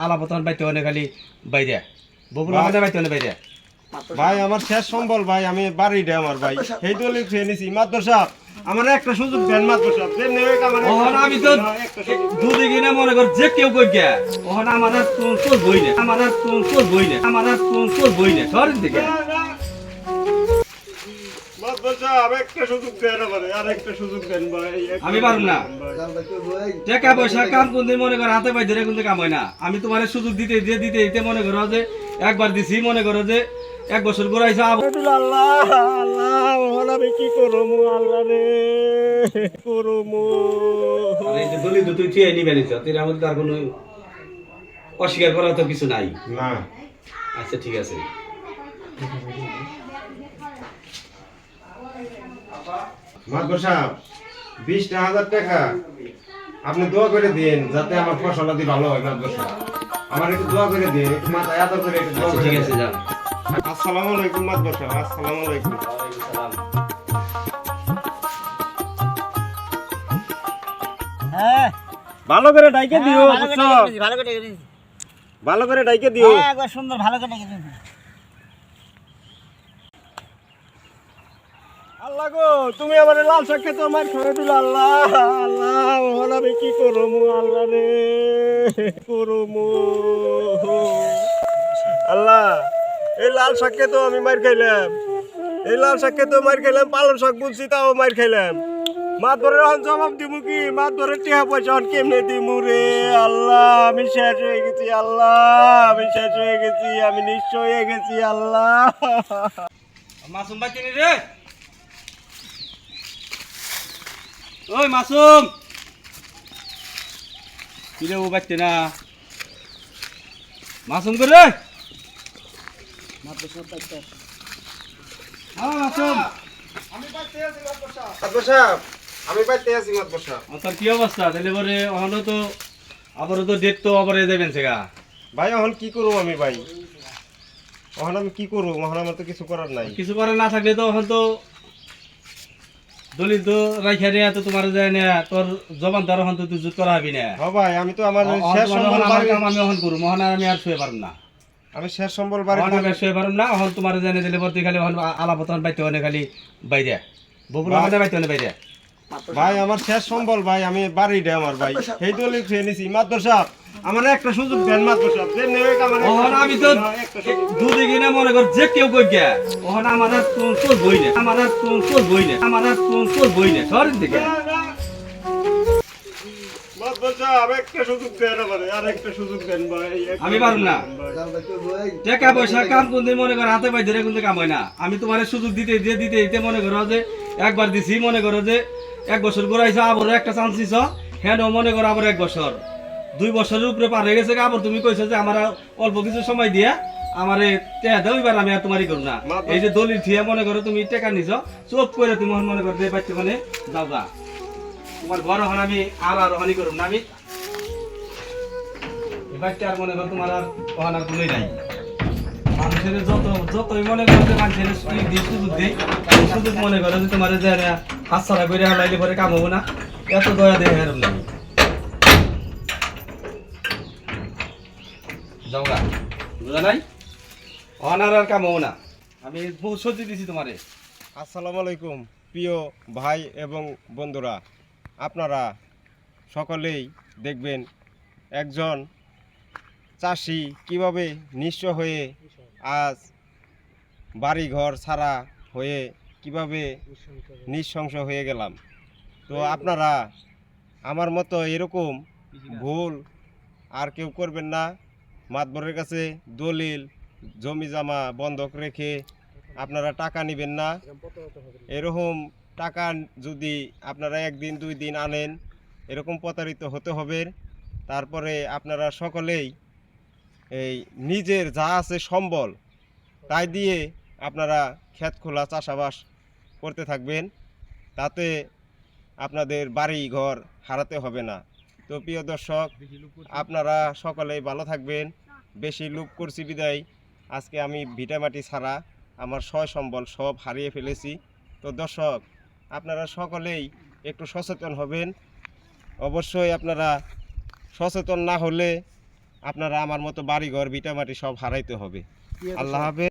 আলাপতন বাইতে অনেক খালি বাইরে বগুলো আমাদের বাইতে অনেক বাইরে ভাই আমার শেষ সম্বল ভাই আমি বাড়িটা আমার ভাই। সেই তো লিখে এনেছি মাদ্র সাহেব আমার একটা সুযোগ দেন মাদ্র সাহেব দেন ওহন আমি তো। দুধে কিনে মনে কর যে কেউ কই গে ওহন আমার আর তোর বই নে। আমার আর তোর বই নে। আমার আর তোর বই নে। সরেন থেকে আমি না। টাকা পয়সা কাম মনে করো হাতে পাই ধরে কিন্তু কাম হয় না। আমি তোমার সুযোগ দিতে দিতে দিতে মনে করো যে একবার দিছি মনে করো যে এক বছর ঘুরাইছো আল্লাহ আল্লাহ আমি কি করব আল্লাহ রে করব তুই ঠিক নিবে নিছ তোর আমাদের তার কোনো অস্বীকার করার তো কিছু নাই। না। আচ্ছা ঠিক আছে। মাদ্র সাহেব বিশটা হাজার টাকা। আপনি দোয়া করে দিন যাতে আমার ফসলাদি ভালো হয় সাহেব। আমার একটু দোয়া করে দিন একটু মাথায় এত করে একটু দোয়া আচ্ছা ঠিক আছে যান। আসসালামু আলাইকুম সাহেব আসসালামু আলাইকুম। হ্যাঁ। ভালো করে ডাইকে দিও ভালো করে বুঝছ? ডেকে দিয়েছি, ভালো করে ডেকে দিয়েছি। ভালো করে ডাইকে দিও। হ্যাঁ, একবার সুন্দর ভালো করে ডেকে দিয়েছি। আল্লাহ গো, তুমি আমার লাল শাক খেতে আমার খাওয়া দিল আল্লাহ আল্লাহ ওহন আমি কি করব আল্লাহ রে করব আল্লাহ, এই লাল শাক খেতে আমি মার খাইলাম, এই লাল শাক খেতে মার খাইলাম পালন শাক বুঝছি তাও মার খাইলাম। মাছ ধরে এখন জবাব দিব কি? মাছ ধরে টিহা পয়সা এখন কেমনে দিমু রে? আল্লাহ, আমি শেষ হয়ে গেছি, আল্লাহ, আমি শেষ হয়ে গেছি, আমি নিঃস্ব হয়ে গেছি, আল্লাহ। মাসুম ভাই চিনি রে? ওই মাসুম। কি রে ও বাচ্চে না? মাসুম করে হ্যাঁ কি অবস্থা? তাহলে পরে ওখানে তো আবারও তো ডেট তো আবার সেগা। ভাই এখন কি করব আমি ভাই? এখন আমি কি করব? এখন আমার তো কিছু করার নাই। কিছু করে না থাকলে তো এখন তো দলিল তো রাইখা নিয়ে তো তোমার যায় না তোর জবান তো তুই জুত করা হবি না। হ ভাই আমি তো আমার শেষ সম্বল বাড়ি আমি অহন করু মহান আমি আর শুয়ে পারব না। আমি শেষ সম্বল বাড়ি আমি আর শুয়ে পারব না অহন তোমার জানে দিলে পর তুই খালি অহন আলাপতন বাইতে অনেক খালি বাইরে। বগুলো আমাদের বাইতে অনেক বাইরে। ভাই আমার শেষ সম্বল ভাই আমি বাড়িটা আমার ভাই। সেই দলে খেয়ে নিছি। মাদ্র সাহেব আমার একটা সুযোগ দেন মাদ্র সাহেব দেন না, এক আমার একটা অহন আমি তো। দুধে কিনে মনে কর যে কেউ কই গে। অহন আমার আর তোর তোর বই নে আমার আর তোর তোর বই নে আমার আর তোর তোর বই নে একটা আমি না। টাকা পয়সা কাম কোন দিন মনে করো হাতে পাই ধরে কিন্তু কাম হয় না। আমি তোমার সুযোগ দিতে দিয়ে দিতে দিতে মনে করো যে একবার দিছি মনে করো যে এক বছর ঘুরাইছো আবার একটা চান্স দিছ। হ্যাঁ মনে করো আবার এক বছর। দুই বছরের উপরে পার হয়ে গেছে আবার তুমি কইছো যে আমার অল্প কিছু সময় দিয়া আমারে টেকা দাও এবার আমি আর তোমারই করব না। এই যে দলিল থিয়া মনে করো তুমি টাকা নিছ চোখ করে তুমি মনে করো যে বাচ্চা মানে যাও গা। তোমার ঘর হন আমি আর আর হানি করব না আমি এবার আর মনে করো তোমার আর ওখানে আর কোনোই নাই। মানুষের যত যতই মনে করো যে মানুষের দিই সুযোগ এই সুযোগ মনে করো যে তোমার যে হাত ছাড়া করে হালাইলে পরে কাম হব না। এত দয়া দেয় এরম নাই যাও গা বুঝা নাই? অনার আর কাম না। আমি সহ্য দিছি তোমারে। আসসালামু আলাইকুম প্রিয় ভাই এবং বন্ধুরা। আপনারা সকলেই দেখবেন একজন চাষি কীভাবে নিঃস্ব হয়ে আজ বাড়িঘর ছাড়া হয়ে কীভাবে নিঃশংস হয়ে গেলাম। তো আপনারা আমার মতো এরকম ভুল আর কেউ করবেন না। মাতবরের কাছে দলিল, জমি জমা বন্ধক রেখে আপনারা টাকা নেবেন না। এরকম টাকা যদি আপনারা একদিন, দুই দিন আনেন, এরকম প্রতারিত হতে হবে। তারপরে আপনারা সকলেই এই নিজের যা আছে সম্বল, তাই দিয়ে আপনারা ক্ষেত খোলা চাষাবাস করতে থাকবেন। তাতে আপনাদের বাড়ি ঘর হারাতে হবে না। তো প্রিয় দর্শক, আপনারা সকলেই ভালো থাকবেন। বেশি লুপ করছি বিদায়। আজকে আমি ভিটামাটি ছাড়া আমার সয় সম্বল সব হারিয়ে ফেলেছি। তো দর্শক আপনারা সকলেই একটু সচেতন হবেন। অবশ্যই আপনারা সচেতন না হলে আপনারা আমার মতো বাড়িঘর ভিটামাটি সব হারাইতে হবে। আল্লাহ হাফেজ।